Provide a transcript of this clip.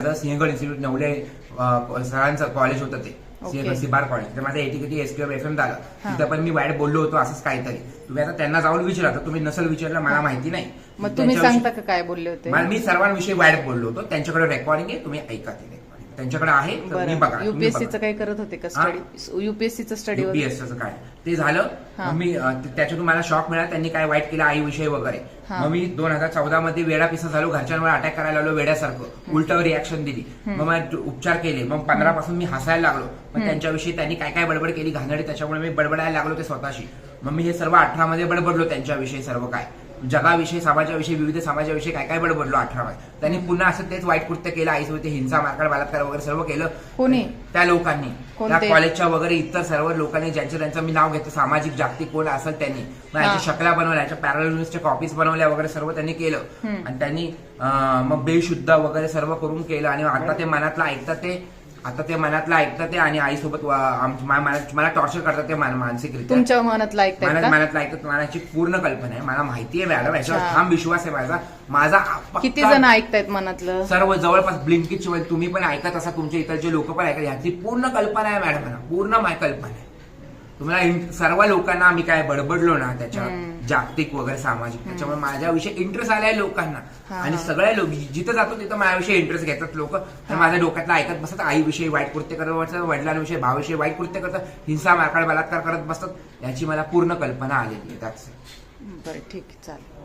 माझं सिंहगड इन्स्टिट्यूट नवले सरांचं कॉलेज होतं ते. सिंहगड सिबार कॉलेज तर माझं एटी किती एस एफ एम झालं. तिथं पण मी वाईट बोललो होतो असंच काहीतरी. तुम्ही आता त्यांना जाऊन विचारा. तर तुम्ही नसल विचारलं मला माहिती नाही. मग तुम्ही सांगता का काय बोलले होते? मी सर्वांविषयी वाईट बोललो होतो. त्यांच्याकडे रेकॉर्डिंग आहे तुम्ही ऐका ते रेकॉर्डिंग त्यांच्याकडे आहे तर मी बघा युपीएससीचं काही करत होते का हा? स्टडी युपीएससीचं स्टडी युपीएसचं काय? ते झालं. मग मी अं, ते- त्याच्यातून मला शॉक मिळाला त्यांनी काय वाईट केलं आईविषयी वगैरे. हा. मग मी दोन हजार चौदा मध्ये वेडा पिसा झालो घरच्यांवर अटॅक करायला लागलो वेड्यासारखं. उलटावर रिॲक्शन दिली. मग मला उपचार केले. मग पंधरा पासून मी हसायला लागलो. मग त्यांच्याविषयी त्यांनी काय काय बडबड केली घाणडी त्याच्यामुळे मी बडबडायला लागलो ते स्वतःशी. मग मी हे सर्व अठरा मध्ये बडबडलो त्यांच्याविषयी सर्व काय. जगाविषयी समाजाविषयी विविध समाजाविषयी काय काय बडबडलो अठरा मध्ये त्यांनी पुन्हा असं तेच वाईट कृत्य केलं आईसोबत हिंसा मारकाट बलात्कार वगैरे सर्व केलं. कोणी? त्या लोकांनी? त्या कॉलेजच्या वगैरे इतर सर्व लोकांनी ज्यांचं त्यांचं मी नाव घेतो सामाजिक जागतिक कोण असेल त्यांनी. मग याच्या शकला बनवल्या याच्या पॅरलच्या कॉपीज बनवल्या वगैरे सर्व त्यांनी केलं. आणि त्यांनी मग बेशुद्ध वगैरे सर्व करून केलं. आणि आता ते मनातलं ऐकतात ते आता ते मनातलं ऐकतात ते आणि आईसोबत मला टॉर्चर करतात ते मान- मानसिकरित्या. तुमच्या मनातलं का? मनातलं ऐकतात मला याची पूर्ण कल्पना आहे. मला माहिती आहे मॅडम याच्यावर अच्छा. ठाम विश्वास आहे माझा. माझा किती जण ऐकतायत मनातलं? सर्व जवळपास ब्लिंकिट शिवाय तुम्ही पण ऐकत असा तुमच्या इकडचे लोक पण ऐकत याची पूर्ण कल्पना आहे मॅडम पूर्ण मा- कल्पना आहे. तुम्हाला सर्व लोकांना आम्ही काय बडबडलो ना त्याच्या जागतिक वगैरे सामाजिक त्याच्यामुळे माझ्याविषयी इंटरेस्ट आलाय लोकांना. आणि. सगळ्या लोक जिथं जातो तिथं माझ्याविषयी इंटरेस्ट घेतात लोक. माझ्या डोक्यातलं ऐकत बसतात आईविषयी वाईट कृत्य करत बसतात वडिलांविषयी भावाविषयी वाईट कृत्य करतात हिंसा मारकाळ बलात्कार करत बसतात याची मला पूर्ण कल्पना आलेली आहे त्याच बरं ठीक आहे चालेल